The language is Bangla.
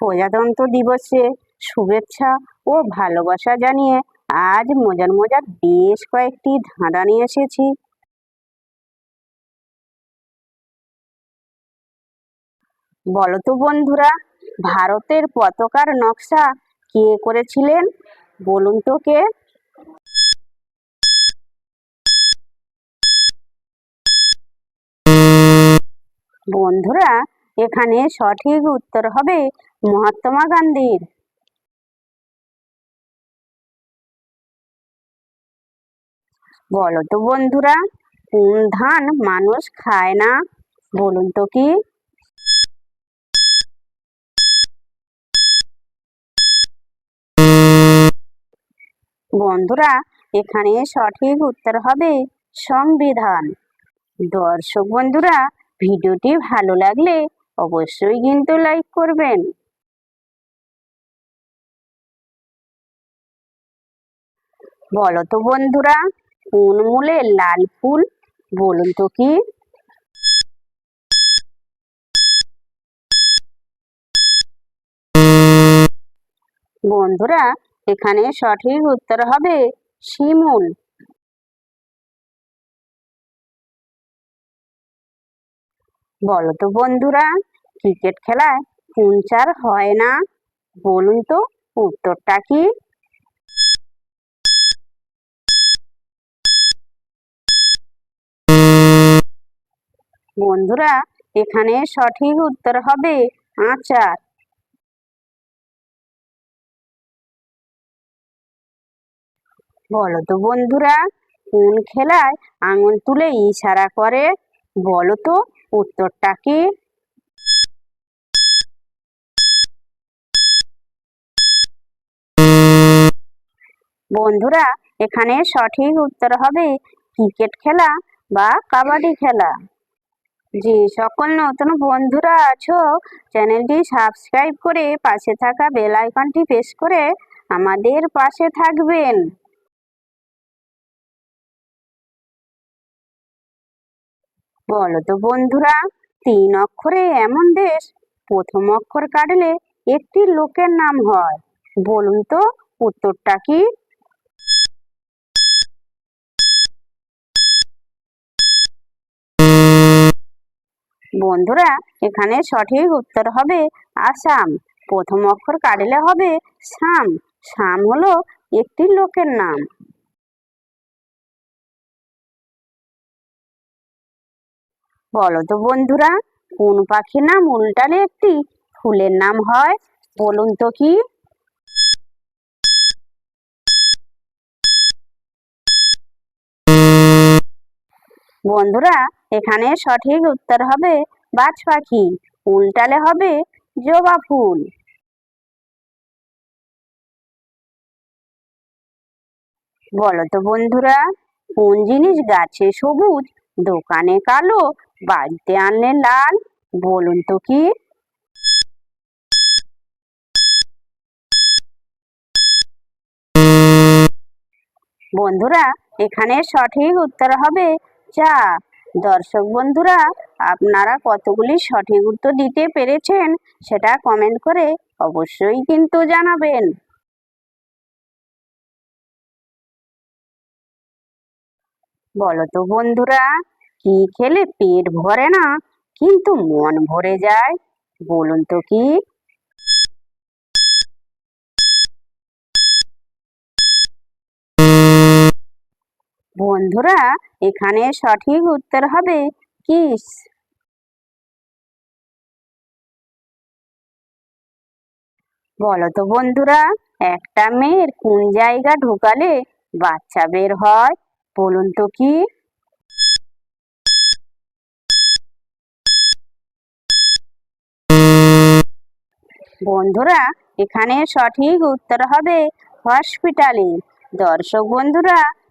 প্রজাতন্ত্র দিবসে শুভেচ্ছা ও ভালোবাসা জানিয়ে আজ মজার মজার বেশ কয়েকটি ধাঁধা নিয়ে এসেছি। বলতো বন্ধুরা, ভারতের পতাকার নকশা কে করেছিলেন? বলুন তো কে? বন্ধুরা, এখানে সঠিক উত্তর হবে মহাত্মা গান্ধীর। বলো তো বন্ধুরা, কোন ধান মানুষ খায় না? বলুন তো কি? বন্ধুরা, এখানে সঠিক উত্তর হবে সংবিধান। দর্শক বন্ধুরা, ভিডিওটি ভালো লাগলে অবশ্যই কিন্তু লাইক করবেন। বলো তো বন্ধুরা, কোন মূলে লাল ফুল বলুন তো কি? বন্ধুরা, এখানে সঠিক উত্তর হবে শিমুল। বলো তো বন্ধুরা, ক্রিকেট খেলায় কোন চার হয় না? বলুন তো উত্তরটা কি? বন্ধুরা, এখানে সঠিক উত্তর হবে আচার। বলো তো বন্ধুরা, কোন খেলায় আঙুল তুলে ইশারা করে? বলো তো উত্তরটা কি? বন্ধুরা, এখানে সঠিক উত্তর হবে ক্রিকেট খেলা বা কাবাডি খেলা। যে সকল নতুন বন্ধুরা আছো, চ্যানেলটি সাবস্ক্রাইব করে পাশে থাকা বেল আইকনটি প্রেস করে আমাদের পাশে থাকবেন। বলো তো বন্ধুরা, তিন অক্ষরে এমন দেশ, প্রথম অক্ষর কাটলে একটি লোকের নাম হয়। বলুন তো, উত্তরটা কি? বন্ধুরা, এখানে সঠিক উত্তর হবে আসাম। প্রথম অক্ষর কাটলে হবে শাম। শাম হলো একটি লোকের নাম। বলো তো বন্ধুরা, কোন পাখির নাম উল্টালে একটি ফুলের নাম হয়? বলুন তো কি? বন্ধুরা, এখানে সঠিক উত্তর হবে বাজ পাখি, উল্টালে হবে জবা ফুল। বলো তো বন্ধুরা, কোন জিনিস গাছে সবুজ, দোকানে কালো, বাড়িতে আনলে লাল, বলুন তো কি? বন্ধুরা, এখানে সঠিক উত্তর হবে চা দর্শক বন্ধুরা, আপনারা কতগুলি সঠিক উত্তর দিতে পেরেছেন সেটা কমেন্ট করে অবশ্যই কিন্তু জানাবেন। বলো তো বন্ধুরা, কি খেলে পেট ভরে না, কিন্তু মন ভরে যায়? বলুন তো কি? বন্ধুরা, এখানে সঠিক উত্তর হবে কিস। বলো তো বন্ধুরা, একটা মেয়ের কোন জায়গা ঢোকালে বাচ্চা বের হয়? বলুন তো কি? বন্ধুরা, এখানে সঠিক উত্তর হবে হসপিটালে। দর্শক বন্ধুরা